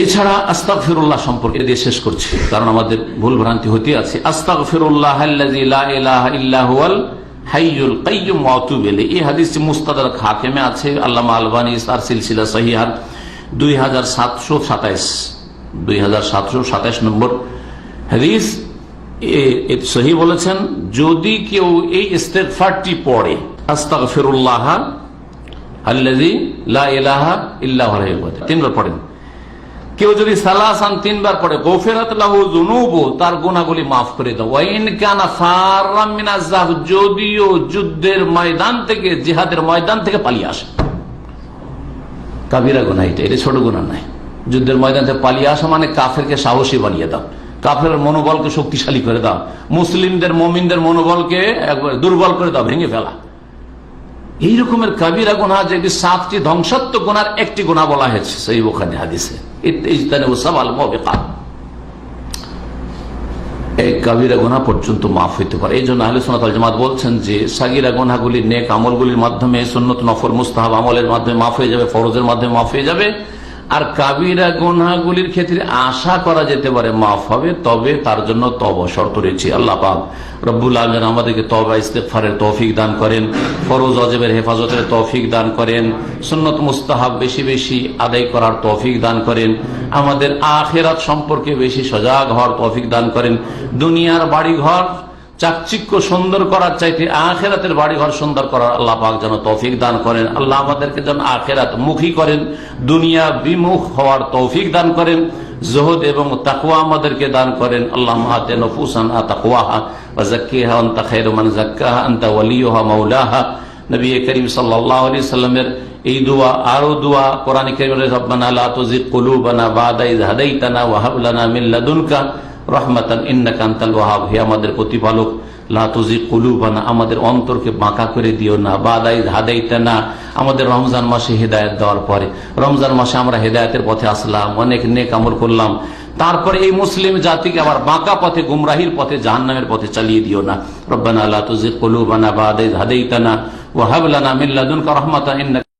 এছাড়া আস্তাক ফিরুল্লাহ সম্পর্কে দিয়ে শেষ করছি, কারণ আমাদের ভুল ভ্রান্তি হতে আছে। আস্তাক ফিরুল্লাহ হাকিমে আছে তার সিলসিলা দুই হাজার সাতশো সাতাইশ, দুই হাজার সাতশো নম্বর বলেছেন, যদি কেউ এই ইস্তেগফারটি পড়ে আস্তাক ফিরুল্লাহ ইল্লাহ তিনবার পড়েন। কেউ যদি সালাসান তিনবার পড়ে, গোফেরাত তার গুনাহগুলি মাফ করে দাও। যদিও যুদ্ধের ময়দান থেকে, জিহাদের ময়দান থেকে পালিয়ে আসে। কাবিরা গুনাহ এটা এটা ছোট গুনাহ নাই যুদ্ধের ময়দান থেকে পালিয়ে আসা মানে কাফেরকে সাহসী বানিয়ে দাও। কাফের মনোবলকে শক্তিশালী করে দাও। মুসলিমদের, মমিনদের মনোবলকে একবার দুর্বল করে দাও, ভেঙে ফেলা। এই রকমের কাবিরা গোনা যেটি সাতটি ধ্বংসাত্মক গোনার একটি গোনা বলা হয়েছে সেই ওখানে হাদিসে। এই কাবিরা গোনা পর্যন্ত মাফ হইতে পারে। এই জন্য বলছেন যে নেক মাধ্যমে আমলের মাধ্যমে মাফ হয়ে যাবে, ফরজের মাধ্যমে মাফ হয়ে যাবে। আর কাবিরা গোনাগুলির ক্ষেত্রে আশা করা যেতে পারে মাফ হবে, তবে তার জন্য তব শর্ত রয়েছে। আল্লাহ পাক রব্বুল আলমেন আমাদেরকে তবা ইস্তেফারের তৌফিক দান করেন, ফরোজ অজেবের হেফাজতের তৌফিক দান করেন, সুন্নত মুস্তাহাব বেশি বেশি আদায় করার তৌফিক দান করেন, আমাদের আখেরাত সম্পর্কে বেশি সজাগ হওয়ার তৌফিক দান করেন, দুনিয়ার বাড়িঘর চাকচিক্য সুন্দর করার চাইতে আখেরাতের বাড়িঘর সুন্দর করার আল্লাহ পাক যেন তৌফিক দান করেন। আল্লাহ আমাদেরকে যেন আখেরাত মুখী করেন, দুনিয়া বিমুখ হওয়ার তৌফিক দান করেন, জহদ এবং তাকুয়া আমাদেরকে দান করেন। আল্লাহ মাহাতে নফুসান তাকুয়াহা ওয়া জাক্কিহা আনতা খায়রু মান জাক্কাহা আনতা ওয়ালিয়ুহা মাওলাহা। নবী করিম আলাইহি সাল্লামের এই দোয়া আরও দোয়া, কোরআন কারীমের রব্বানা লা তুযিগ কুলুবানা বাদা ইয হাদাইতানা ওয়া হাব রহমাতান আমাদের প্রতিপালক আমাদের অন্তরকে বাঁকা করে দিও না বাদা ইয হাদাইতানা আমাদের রমজান মাসে হেদায়েত দেওয়ার পরে। রমজান মাসে আমরা হেদায়েতের পথে আসলাম, অনেক নেক আমল করলাম। তারপরে এই মুসলিম জাতিকে আবার বাঁকা পথে, গুমরাহির পথে, জাহান্নামের পথে চালিয়ে দিও না। রব্বানা লা তুযিগ কুলুবানা বাদা ইয হাদাইতানা ওয়া হাব লানা মিন লাদুনকা রাহমাতান ইন্নাকা